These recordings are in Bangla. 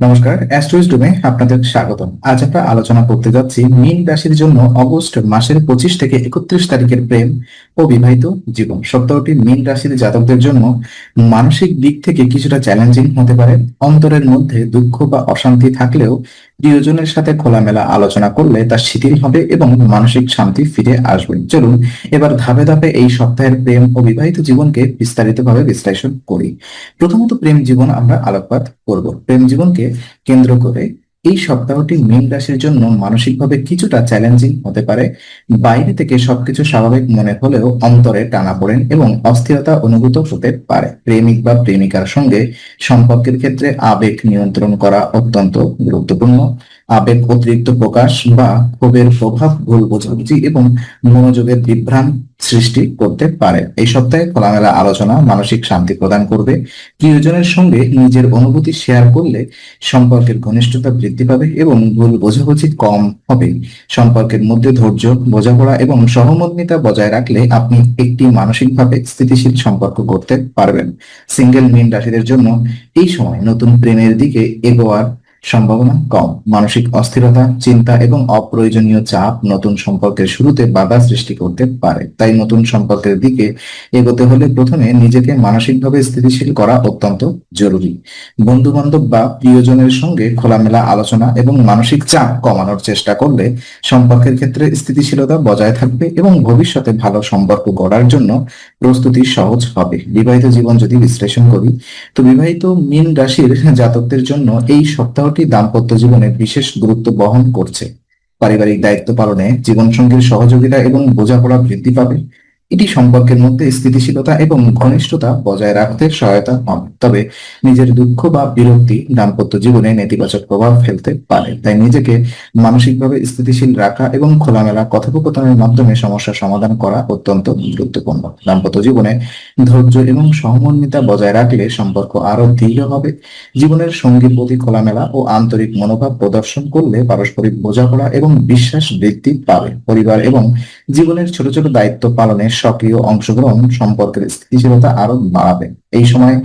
নমস্কার অ্যাস্ট্রোইজ ডুমে আপনাদের স্বাগত আজ আমরা আলোচনা করতে যাচ্ছি মীন রাশির জন্য অগস্ট মাসের পঁচিশ থেকে একত্রিশ তারিখের প্রেম ও বিবাহিত জীবন। সপ্তাহটি মীন রাশির জাতকদের জন্য মানসিক দিক থেকে কিছুটা চ্যালেঞ্জিং হতে পারে। অন্তরের মধ্যে দুঃখ বা অশান্তি থাকলেও প্রিয়জনের সাথে খোলামেলা আলোচনা করলে তা শিথিল হবে এবং মানসিক শান্তি ফিরে আসবে। চলুন, এবার ধাপে ধাপে এই সপ্তাহের প্রেম ও বিবাহিত জীবনকে বিস্তারিতভাবে বিশ্লেষণ করি। প্রথমত প্রেম জীবন আমরা আলোকপাত করব। প্রেম জীবনকে কেন্দ্র করে। এই সপ্তাহটি মীন রাশির জন্য মানসিকভাবে কিছুটা চ্যালেঞ্জিং হতে পারে। বাইরে থেকে সবকিছু স্বাভাবিক মনে হলেও অন্তরে টানা পড়েন এবং অস্থিরতা অনুভূত হতে পারে। প্রেমিক বা প্রেমিকার সঙ্গে সম্পর্কের ক্ষেত্রে আবেগ নিয়ন্ত্রণ করা অত্যন্ত গুরুত্বপূর্ণ। আবেগ অতিরিক্ত প্রকাশ বা ক্ষোভের প্রভাব ভুল বোঝাবুঝি এবং মনোযোগের বিভ্রান্ত সৃষ্টি করতে পারে। এই সপ্তাহে খোলামেলা আলোচনা মানসিক শান্তি প্রদান করবে। প্রিয়জনের সঙ্গে নিজের অনুভূতি শেয়ার করলে সম্পর্কের ঘনিষ্ঠতা বৃদ্ধি পাবে এবং ভুল বোঝাবুঝি কম হবে। সম্পর্কের মধ্যে ধৈর্য, বোঝাপড়া এবং সহমর্মিতা বজায় রাখলে আপনি একটি মানসিকভাবে স্থিতিশীল সম্পর্ক করতে পারবেন। সিঙ্গেল মিন রাশিদের জন্য এই সময় নতুন প্রেমের দিকে এগোয়ার সম্ভাবনা কম। মানসিক অস্থিরতা, চিন্তা এবং অপ্রয়োজনীয় চাপ নতুন সম্পর্কের শুরুতে বাধা সৃষ্টি করতে পারে। তাই নতুন সম্পর্কের দিকে এগোতে হলে প্রথমে নিজেকে মানসিকভাবে স্থিতিশীল করা অত্যন্ত জরুরি। বন্ধু বান্ধব বা প্রিয়জনের সঙ্গে খোলামেলা আলোচনা এবং মানসিক চাপ কমানোর চেষ্টা করলে সম্পর্কের ক্ষেত্রে স্থিতিশীলতা বজায় থাকবে এবং ভবিষ্যতে ভালো সম্পর্ক গড়ার জন্য প্রস্তুতি সহজ হবে। বিবাহিত জীবন যদি বিশ্লেষণ করি, তো বিবাহিত মীন রাশির জাতকদের জন্য এই সপ্তাহটি দাম্পত্য জীবনে বিশেষ গুরুত্ব বহন করছে। পারিবারিক দায়িত্ব পালনে জীবনসঙ্গীর সহযোগিতা এবং বোঝাপড়া বৃদ্ধি পাবে। এটি সম্পর্কের মধ্যে স্থিতিশীলতা এবং ঘনিষ্ঠতা বজায় রাখতে সহায়তা হবে তবে নিজের দুঃখ বা বিরক্তি দাম্পত্য জীবনে নেতিবাচক প্রভাব ফেলতে পারে। তাই নিজেকে মানসিকভাবে স্থিতিশীল রাখা এবং খোলামেলা কথোপকথনের মাধ্যমে সমস্যার সমাধান করা অত্যন্ত গুরুত্বপূর্ণ। দাম্পত্য জীবনে ধৈর্য এবং সহমর্মিতা বজায় রাখলে সম্পর্ক আরও দৃঢ় হবে। জীবনের সঙ্গীর প্রতি খোলামেলা ও আন্তরিক মনোভাব প্রদর্শন করলে পারস্পরিক বোঝাপড়া এবং বিশ্বাস বৃদ্ধি পাবে। পরিবার এবং জীবনের ছোট ছোট দায়িত্ব পালনের সক্রিয় অংশগ্রহণ সম্পর্কের স্থিতিশীলতা আরও বাড়াবে। এই সময়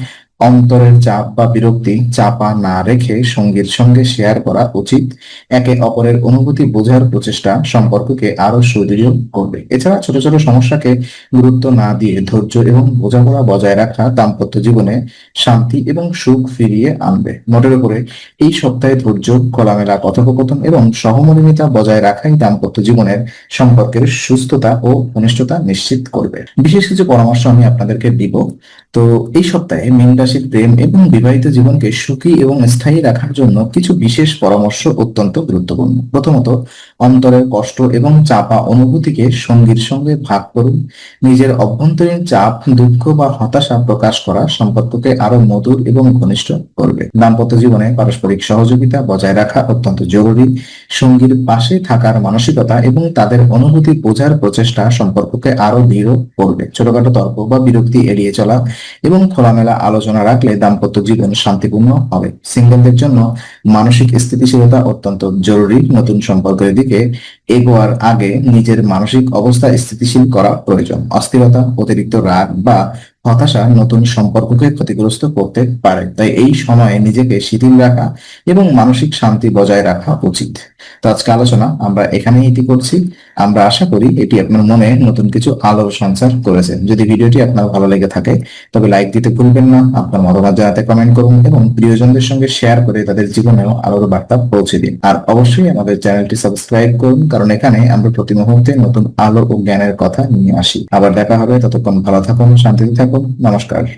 অন্তরের চাপ বা বিরক্তি চাপা না রেখে সঙ্গীর সঙ্গে শেয়ার করা উচিত। একে অপরের অনুভূতি বোঝার প্রচেষ্টা সম্পর্ককে আরও সুদৃঢ় করবে। এছাড়া ছোট ছোট সমস্যাকে গুরুত্ব না দিয়ে ধৈর্য এবং বোঝাপড়া বজায় রাখা দাম্পত্য জীবনে শান্তি এবং সুখ ফিরিয়ে আনবে। মোটের উপরে এই সপ্তাহে ধৈর্য, খোলামেলা কথোপকথন এবং সহমর্মিতা বজায় রাখাই দাম্পত্য জীবনের সম্পর্কের সুস্থতা ও ঘনিষ্ঠতা নিশ্চিত করবে। বিশেষ কিছু পরামর্শ আমি আপনাদেরকে দিব। তো এই সপ্তাহে মীন রাশির প্রেম এবং বিবাহিত জীবনকে সুখী এবং স্থায়ী রাখার জন্য কিছু বিশেষ পরামর্শ অত্যন্ত গুরুত্বপূর্ণ। প্রথমত, অন্তরের কষ্ট এবং চাপা অনুভূতিকে সঙ্গীর সঙ্গে ভাগ করুন। নিজের অভ্যন্তরীণ চাপ, দুঃখ বা হতাশা প্রকাশ করা সম্পর্ককে আরও মধুর এবং ঘনিষ্ঠ করবে। দাম্পত্য জীবনে পারস্পরিক সহযোগিতা বজায় রাখা অত্যন্ত জরুরি। সঙ্গীর পাশে থাকার মানসিকতা এবং তাদের অনুভূতি বোঝার প্রচেষ্টা সম্পর্ককে আরও দৃঢ় করবে। ছোটখাটো তর্ক বা বিরক্তি এড়িয়ে চলা এবং খোলামেলা আলোচনা রাখলে দাম্পত্য জীবন শান্তিপূর্ণ হবে। সিঙ্গেলদের জন্য মানসিক স্থিতিশীলতা অত্যন্ত জরুরি। নতুন সম্পর্কের দিকে এগোয়ার আগে নিজের মানসিক অবস্থা স্থিতিশীল করা প্রয়োজন। অস্থিরতা, অতিরিক্ত রাগ বা হতাশা নতুন সম্পর্ককে ক্ষতিগ্রস্ত করতে পারে। তাই এই সময়ে নিজেকে শিথিল রাখা এবং মানসিক শান্তি বজায় রাখা উচিত। তো আজকে আলোচনা আমরা এখানেই এটি করছি। আমরা আশা করি এটি আপনার মনে নতুন কিছু আলোর সঞ্চার করেছে। যদি ভিডিওটি আপনার ভালো লেগে থাকে, তবে লাইক দিতে ভুলবেন না, আপনার মতামত জানাতে কমেন্ট করুন এবং প্রিয়জনদের সঙ্গে শেয়ার করে তাদের জীবনেও আলোর বার্তা পৌঁছে দিন। আর অবশ্যই আমাদের চ্যানেলটি সাবস্ক্রাইব করুন, কারণ এখানে আমরা প্রতি মুহূর্তে নতুন আলো ও জ্ঞানের কথা নিয়ে আসি। আবার দেখা হবে, ততক্ষণ ভালো থাকুন, শান্তিতে থাকুন। নমস্কার